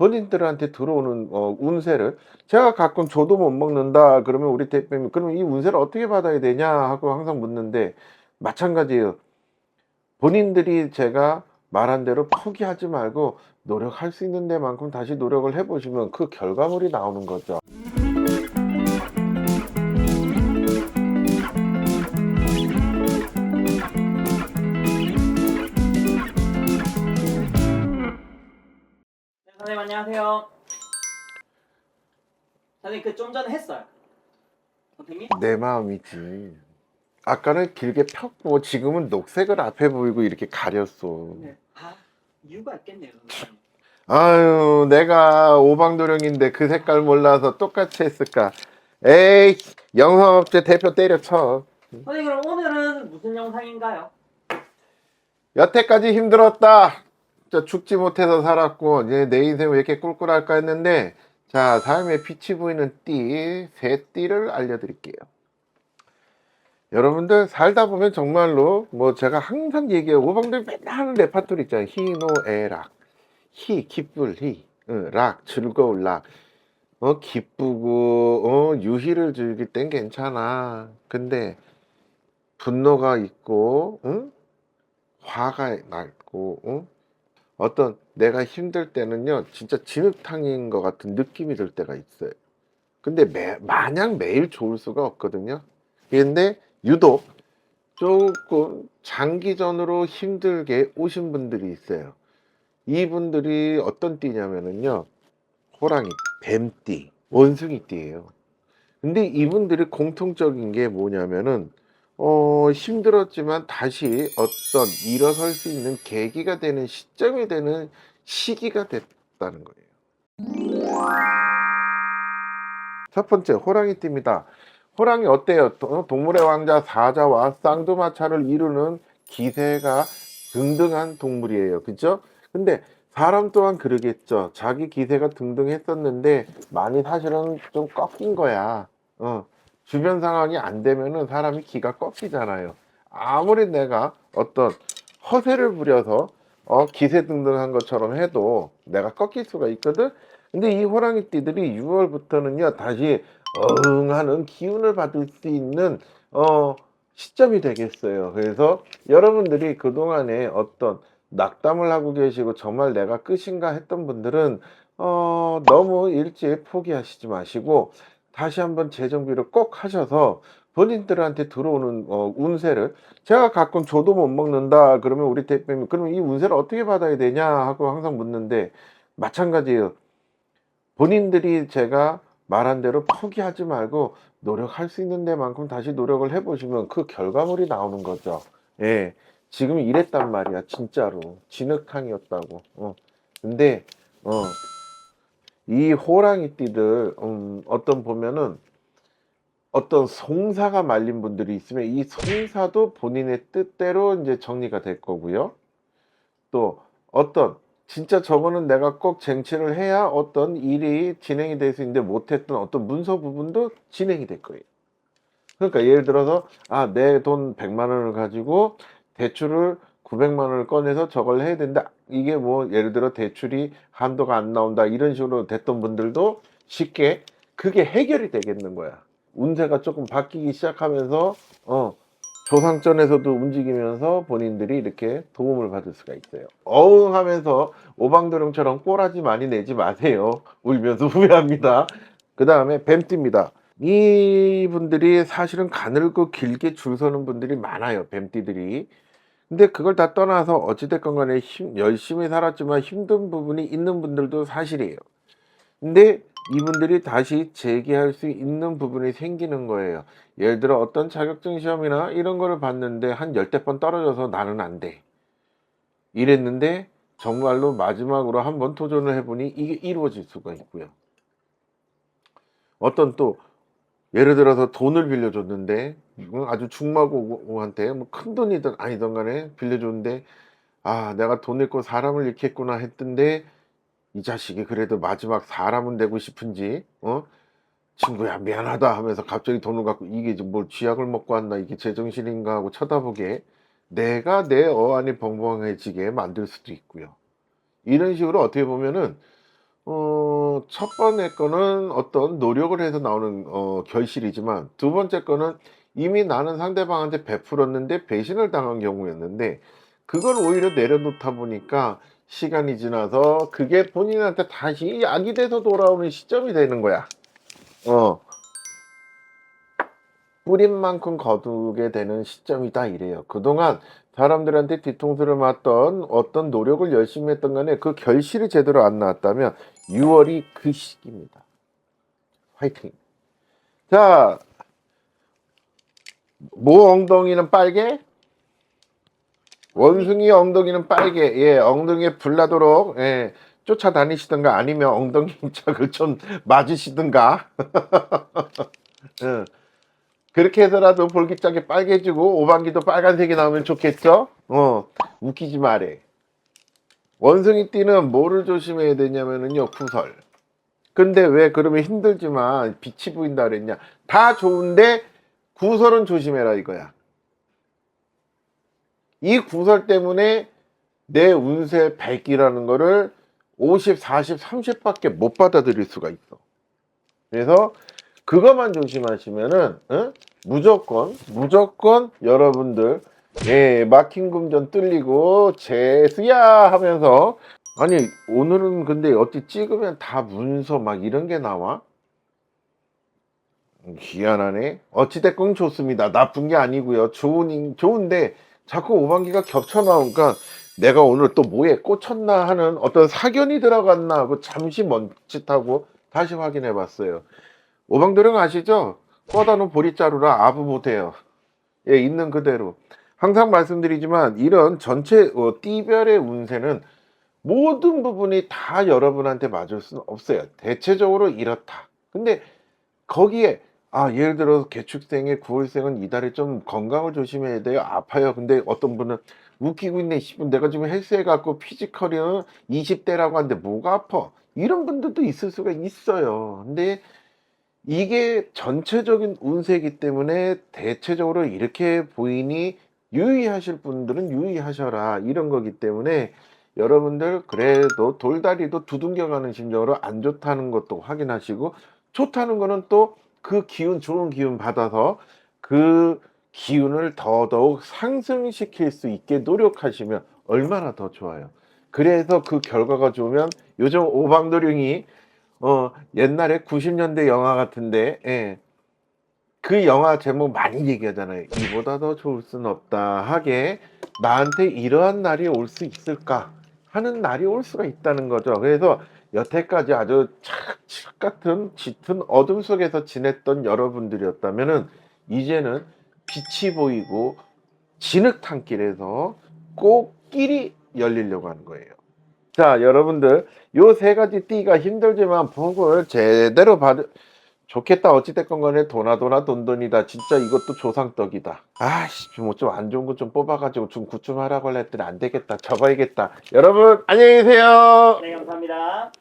본인들한테 들어오는 어, 운세를 제가 가끔 저도 못 먹는다 그러면 우리 대표님 그러면 이 운세를 어떻게 받아야 되냐 하고 항상 묻는데 마찬가지예요. 본인들이 제가 말한 대로 포기하지 말고 노력할 수 있는 데만큼 다시 노력을 해보시면 그 결과물이 나오는 거죠. 선생님 그 좀 전에 했어요. 선생님? 내 마음이지. 아까는 길게 폈고 지금은 녹색을 앞에 보이고 이렇게 가렸어. 네. 아 이유가 있겠네요, 선생님. 아유, 내가 오방도령인데 그 색깔 몰라서 똑같이 했을까? 에이, 영상업체 대표 때려쳐. 선생님 그럼 오늘은 무슨 영상인가요? 여태까지 힘들었다. 저 죽지 못해서 살았고, 이제 내 인생 왜 이렇게 꿀꿀할까 했는데, 자, 삶에 빛이 보이는 띠, 세 띠를 알려드릴게요. 여러분들 살다 보면 정말로, 뭐 제가 항상 얘기해요. 오방들 맨날 하는 레파토리 있잖아요. 희노애락. 희, 기쁠, 희. 응, 락, 즐거울 락. 어, 기쁘고, 어, 유희를 즐길 땐 괜찮아. 근데, 분노가 있고, 응? 화가 났고 어? 어떤 내가 힘들 때는요 진짜 진흙탕인 것 같은 느낌이 들 때가 있어요. 근데 매, 마냥 매일 좋을 수가 없거든요. 근데 유독 조금 장기전으로 힘들게 오신 분들이 있어요. 이분들이 어떤 띠냐면은요 호랑이, 뱀띠, 원숭이띠예요. 근데 이분들이 공통적인 게 뭐냐면은 어, 힘들었지만 다시 어떤 일어설 수 있는 계기가 되는 시점이 되는 시기가 됐다는 거예요. 첫 번째, 호랑이띠입니다. 호랑이 어때요? 도- 동물의 왕자 사자와 쌍두마차를 이루는 기세가 등등한 동물이에요. 그죠? 근데 사람 또한 그러겠죠. 자기 기세가 등등했었는데 많이 사실은 좀 꺾인 거야. 어. 주변 상황이 안 되면은 사람이 기가 꺾이잖아요. 아무리 내가 어떤 허세를 부려서 어, 기세 등등한 것처럼 해도 내가 꺾일 수가 있거든. 근데 이 호랑이띠들이 6월부터는요 다시 어흥하는 기운을 받을 수 있는 어, 시점이 되겠어요. 그래서 여러분들이 그 동안에 어떤 낙담을 하고 계시고 정말 내가 끝인가 했던 분들은 어, 너무 일찍 포기하시지 마시고 다시 한번 재정비를 꼭 하셔서 본인들한테 들어오는 어, 운세를 제가 가끔 저도 못 먹는다 그러면 우리 대표님 그러면 이 운세를 어떻게 받아야 되냐 하고 항상 묻는데 마찬가지예요. 본인들이 제가 말한 대로 포기하지 말고 노력할 수 있는 데만큼 다시 노력을 해보시면 그 결과물이 나오는 거죠. 예. 지금 이랬단 말이야, 진짜로. 진흙탕이었다고. 어. 근데, 어, 이 호랑이띠들, 음, 어떤 보면은 어떤 송사가 말린 분들이 있으면 이 송사도 본인의 뜻대로 이제 정리가 될 거고요. 또 어떤 진짜 저거는 내가 꼭 쟁취를 해야 어떤 일이 진행이 될 수 있는데 못했던 어떤 문서 부분도 진행이 될 거예요. 그러니까 예를 들어서 아 내 돈 100만 원을 가지고 대출을 900만 원을 꺼내서 저걸 해야 된다. 이게 뭐 예를 들어 대출이 한도가 안 나온다 이런 식으로 됐던 분들도 쉽게 그게 해결이 되겠는 거야. 운세가 조금 바뀌기 시작하면서 어 조상전에서도 움직이면서 본인들이 이렇게 도움을 받을 수가 있어요. 어흥 하면서 오방도령처럼 꼬라지 많이 내지 마세요. 울면서 후회합니다. 그 다음에 뱀띠입니다. 이분들이 사실은 가늘고 길게 줄 서는 분들이 많아요. 뱀띠들이. 근데 그걸 다 떠나서 어찌됐건 간에 힘, 열심히 살았지만 힘든 부분이 있는 분들도 사실이에요. 근데 이분들이 다시 재기할 수 있는 부분이 생기는 거예요. 예를 들어 어떤 자격증 시험이나 이런 거를 봤는데 한 열대 번 떨어져서 나는 안 돼. 이랬는데 정말로 마지막으로 한번 도전을 해보니 이게 이루어질 수가 있고요. 어떤 또 예를 들어서 돈을 빌려줬는데 음, 아주 중마고한테 뭐 큰 돈이든 아니든 간에 빌려줬는데 아 내가 돈 잃고 사람을 잃겠구나 했던데 이 자식이 그래도 마지막 사람은 되고 싶은지 어? 친구야 미안하다 하면서 갑자기 돈을 갖고 이게 지금 뭘 쥐약을 먹고 왔나 이게 제정신인가 하고 쳐다보게 내가 내 어안이 벙벙해지게 만들 수도 있고요. 이런 식으로 어떻게 보면은 어, 첫 번째 거는 어떤 노력을 해서 나오는 어, 결실이지만 두 번째 거는 이미 나는 상대방한테 베풀었는데 배신을 당한 경우였는데 그걸 오히려 내려놓다 보니까 시간이 지나서 그게 본인한테 다시 약이 돼서 돌아오는 시점이 되는 거야. 어. 뿌린 만큼 거두게 되는 시점이다 이래요. 그동안 사람들한테 뒤통수를 맞던 어떤 노력을 열심히 했던 간에 그 결실이 제대로 안 나왔다면 6월이 그 시기입니다. 화이팅. 자, 모 엉덩이는 빨개? 원숭이 엉덩이는 빨개. 예, 엉덩이에 불나도록 예, 쫓아다니시든가 아니면 엉덩이 짝을 좀 맞으시든가. 예. 그렇게 해서라도 볼기짝이 빨개지고 오방기도 빨간색이 나오면 좋겠죠? 어, 웃기지 말해. 원숭이 띠는 뭐를 조심해야 되냐면은요, 구설. 근데 왜 그러면 힘들지만 빛이 보인다 그랬냐? 다 좋은데 구설은 조심해라 이거야. 이 구설 때문에 내 운세 100이라는 거를 50, 40, 30밖에 못 받아들일 수가 있어. 그래서 그것만 조심하시면은 응? 무조건 무조건 여러분들 예 막힌 금전 뚫리고 재수야 하면서 아니 오늘은 근데 어찌 찍으면 다 문서 막 이런 게 나와? 음, 희한하네. 어찌됐건 좋습니다. 나쁜 게 아니고요. 좋은 좋은데 자꾸 오반기가 겹쳐 나오니까 내가 오늘 또 뭐에 꽂혔나 하는 어떤 사견이 들어갔나 하고 잠시 멈칫하고 다시 확인해 봤어요. 오방도령 아시죠? 꺼다 놓은 보리자루라 아부 못해요. 예, 있는 그대로. 항상 말씀드리지만 이런 전체 어, 띠별의 운세는 모든 부분이 다 여러분한테 맞을 수는 없어요. 대체적으로 이렇다. 근데 거기에 아 예를 들어서 개축생의 9월생은 이달에 좀 건강을 조심해야 돼요. 아파요. 근데 어떤 분은 웃기고 있네 싶은 내가 지금 헬스해 갖고 피지컬이는 20대라고 하는데 뭐가 아파? 이런 분들도 있을 수가 있어요. 근데 이게 전체적인 운세이기 때문에 대체적으로 이렇게 보이니 유의하실 분들은 유의하셔라 이런 거기 때문에 여러분들 그래도 돌다리도 두둥겨가는 심정으로 안 좋다는 것도 확인하시고 좋다는 거는 또 그 기운 좋은 기운 받아서 그 기운을 더더욱 상승시킬 수 있게 노력하시면 얼마나 더 좋아요. 그래서 그 결과가 좋으면 요즘 오방도령이 어 옛날에 90년대 영화 같은데 예. 그 영화 제목 많이 얘기하잖아요. 이보다 더 좋을 순 없다 하게 나한테 이러한 날이 올 수 있을까 하는 날이 올 수가 있다는 거죠. 그래서 여태까지 아주 착 같은 짙은 어둠 속에서 지냈던 여러분들이었다면은 이제는 빛이 보이고 진흙탕길에서 꽃길이 열리려고 하는 거예요. 자, 여러분들 요 세 가지 띠가 힘들지만 복을 제대로 받 좋겠다. 어찌됐건 간에 도나도나 돈돈이다. 진짜 이것도 조상떡이다. 아씨 뭐 좀 안 좋은 거 좀 뽑아가지고 좀 구충하라고 했더니 안 되겠다. 접어야겠다. 여러분 안녕히 계세요. 네, 감사합니다.